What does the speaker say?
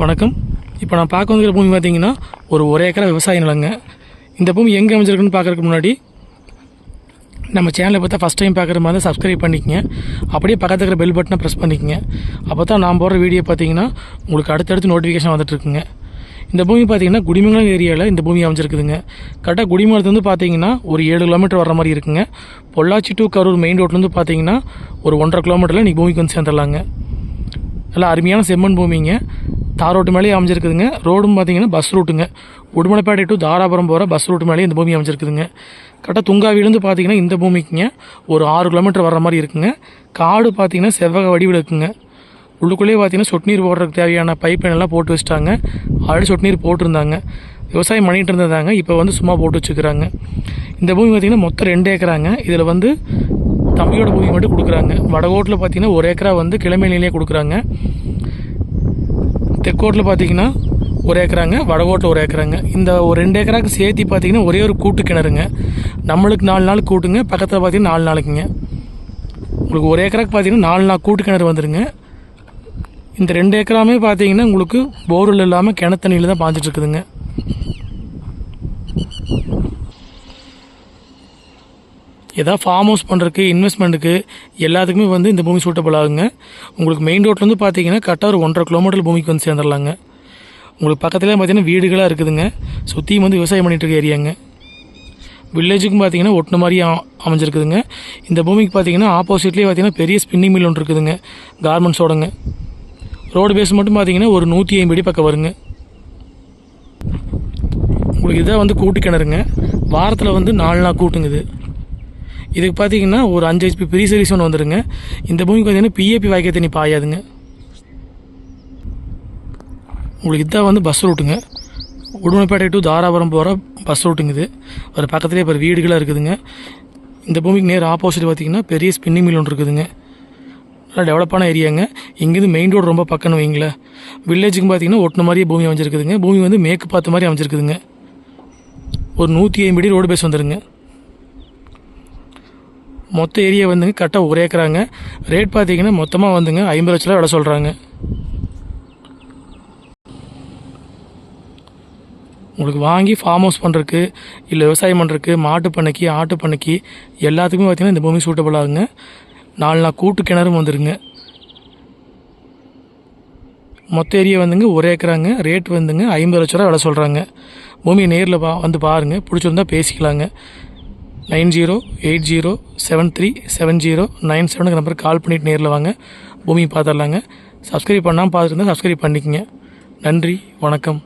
வணக்கம். இப்போ நான் பார்க்க வந்துக்கிற பூமி பார்த்தீங்கன்னா ஒரு ஒரு ஏக்கரா விவசாய நிலங்க. இந்த பூமி எங்கே அமைஞ்சிருக்குன்னு பார்க்கறதுக்கு முன்னாடி நம்ம சேனலை பார்த்தா ஃபஸ்ட் டைம் பார்க்குற மாதிரி சப்ஸ்கிரைப் பண்ணிக்கங்க. அப்படியே பக்கத்தில் இருக்கிற பெல் பட்டனை ப்ரெஸ் பண்ணிக்கங்க. அப்போ தான் நான் போடுற வீடியோ பார்த்தீங்கன்னா உங்களுக்கு அடுத்தடுத்து நோட்டிஃபிகேஷன் வந்துட்டுருக்குங்க இந்த பூமி பார்த்தீங்கன்னா குடிமங்கலம் ஏரியாவில் இந்த பூமி அமைஞ்சிருக்குதுங்க. கரெக்டாக குடிமங்கலத்துலேருந்து பார்த்தீங்கன்னா ஒரு ஏழு கிலோமீட்டர் வர மாதிரி இருக்குங்க. பொள்ளாச்சி டு கரூர் மெயின் ரோட்லேருந்து பார்த்தீங்கன்னா ஒரு ஒன்றரை கிலோமீட்டரில் இன்றைக்கி பூமிக்கு வந்து சேர்ந்துடலாங்க. நல்லா அருமையான செம்மண் பூமிங்க. தார் ரோட்டு மேலேயே அமைஞ்சிருக்குதுங்க. ரோடும் பார்த்தீங்கன்னா பஸ் ரூட்டுங்க உடுமலைப்பேட்டை டு தாராபுரம் போகிற பஸ் ரூட்டு மேலேயே இந்த பூமி அமைஞ்சிருக்குதுங்க. கரெக்டாக துங்காவிலேருந்து பார்த்தீங்கன்னா இந்த பூமிக்குங்க. ஒரு ஆறு கிலோமீட்டர் வர்ற மாதிரி இருக்குங்க. காடு பார்த்தீங்கன்னா செவ்வக வடிவில் இருக்குங்க. உள்ளுக்குள்ளேயே பார்த்தீங்கன்னா சொட்டு நீர் போடுறதுக்கு தேவையான பைப் எல்லாம் போட்டு வச்சுட்டாங்க. ஆல்ரெடி சொட்டு நீர் போட்டிருந்தாங்க. விவசாயம் பண்ணிகிட்டு இருந்ததாங்க. இப்போ வந்து சும்மா போட்டு வச்சுக்கிறாங்க. இந்த பூமி பார்த்தீங்கன்னா மொத்தம் ரெண்டு ஏக்கராங்க. இதில் வந்து தம்பியோட பூமி மட்டும் கொடுக்குறாங்க. வடகோட்டில் பார்த்தீங்கன்னா ஒரு ஏக்கரா வந்து கிழமை நிலையே கொடுக்குறாங்க. தெற்கோட்டில் பார்த்தீங்கன்னா ஒரு ஏக்கராங்க வடகோட்டில் ஒரு ஏக்கராங்க. இந்த ஒரு ரெண்டு ஏக்கராக்கு சேர்த்து பார்த்தீங்கன்னா ஒரே ஒரு கூட்டு கிணறுங்க. நம்மளுக்கு நாலு நாள் கூட்டுங்க பக்கத்தில் பார்த்தீங்கன்னா நாலு நாளைக்குங்க. உங்களுக்கு ஒரு ஏக்கராக்கு பார்த்தீங்கன்னா நாலு நாள் கூட்டு கிணறு வந்துடுங்க இந்த ரெண்டு ஏக்கராமே பார்த்தீங்கன்னா உங்களுக்கு போர்வெல் இல்லாமல் கிணத்தண்ணியில் தான் பாஞ்சிட்ருக்குதுங்க ஏதாவது ஃபார்ம் ஹவுஸ் பண்ணுறதுக்கு இன்வெஸ்ட்மெண்ட்டுக்கு எல்லாத்துக்குமே வந்து இந்த பூமி சூட்டபிள் ஆகுங்க. உங்களுக்கு மெயின் ரோட்லேருந்து பார்த்தீங்கன்னா கரெக்டாக ஒரு ஒன்றரை கிலோமீட்டர் பூமிக்கு வந்து சேர்ந்துடலாங்க. உங்களுக்கு பக்கத்துலேயே பார்த்தீங்கன்னா வீடுகளாக இருக்குதுங்க. சுற்றியும் வந்து விவசாயம் பண்ணிகிட்டு இருக்க ஏரியாங்க. வில்லேஜுக்கும் பார்த்தீங்கன்னா ஒட்டின மாதிரி அமைஞ்சிருக்குதுங்க. இந்த பூமிக்கு பார்த்தீங்கன்னா ஆப்போசிட்லேயே பார்த்தீங்கன்னா பெரிய ஸ்பின்னிங் மில் ஒன்று இருக்குதுங்க. கார்மெண்ட்ஸோடங்க ரோடு பேஸ் மட்டும் பார்த்தீங்கன்னா ஒரு நூற்றி ஐம்பது பக்கம் வருங்க. உங்களுக்கு இதான் வந்து கூட்டு கிணறுங்க வாரத்தில் வந்து நாலு நாள் கூட்டுங்குது இதுக்கு பார்த்தீங்கன்னா ஒரு அஞ்சு ஹெச்பி ப்ரீ சர்வீஸ் ஒன்று வந்துருங்க. இந்த பூமிக்கு பார்த்தீங்கன்னா பிஏபி வாய்க்க தண்ணி பாயாதுங்க. உங்களுக்கு இதான் வந்து பஸ் ரூட்டுங்க உடுமலைப்பேட்டை டு தாராபுரம் போகிற பஸ் ரூட்டுங்க இது. ஒரு பக்கத்துலேயே இப்போ வீடுகளாக இருக்குதுங்க. இந்த பூமிக்கு நேர் ஆப்போசிட் பார்த்தீங்கன்னா பெரிய ஸ்பின்னிங் மில் ஒன்று இருக்குதுங்க. நல்லா டெவலப்பான ஏரியாங்க இங்கேருந்து மெயின் ரோடு ரொம்ப பக்கம்னு வைங்களேன். வில்லேஜுக்கு பார்த்தீங்கன்னா ஒட்டின மாதிரியே பூமி அமைஞ்சிருக்குதுங்க. பூமி வந்து மேற்கு பார்த்த மாதிரி அமைஞ்சிருக்குதுங்க. ஒரு நூற்றி ஐம்பது ரோடு பேஸ் வந்துருங்க. மொத்த ஏரியா வந்துங்க கரெக்டாக ஒரு ஏக்கராங்க. ரேட் பார்த்தீங்கன்னா மொத்தமாக வந்துங்க ஐம்பது லட்ச ரூபா விலை சொல்கிறாங்க உங்களுக்கு வாங்கி ஃபார்ம் ஹவுஸ் பண்ணுறதுக்கு இல்லை விவசாயம் பண்ணுறதுக்கு மாட்டு பண்ணைக்கு ஆட்டு பண்ணைக்கு எல்லாத்துக்குமே பார்த்தீங்கன்னா இந்த பூமி சூட்டபிள் ஆகுங்க நாலு நாள் கூட்டு கிணறும் வந்துடுங்க மொத்த ஏரியா வந்துங்க ஒரு ஏக்கராங்க. ரேட் வந்துங்க ஐம்பது லட்ச ரூபா விலை சொல்கிறாங்க பூமியை நேரில் பா வந்து பாருங்கள் பிடிச்சிருந்தா பேசிக்கலாங்க. Nine zero eight zero seven three seven zero nine செவனுக்கு நம்பருக்கு கால் பண்ணிவிட்டு நேரில் வாங்க. பூமியை பார்த்துடலாங்க. சப்ஸ்கிரைப் பண்ணாமல் பார்த்துட்டு இருந்தால் சப்ஸ்கிரைப் பண்ணிக்கங்க. நன்றி வணக்கம்.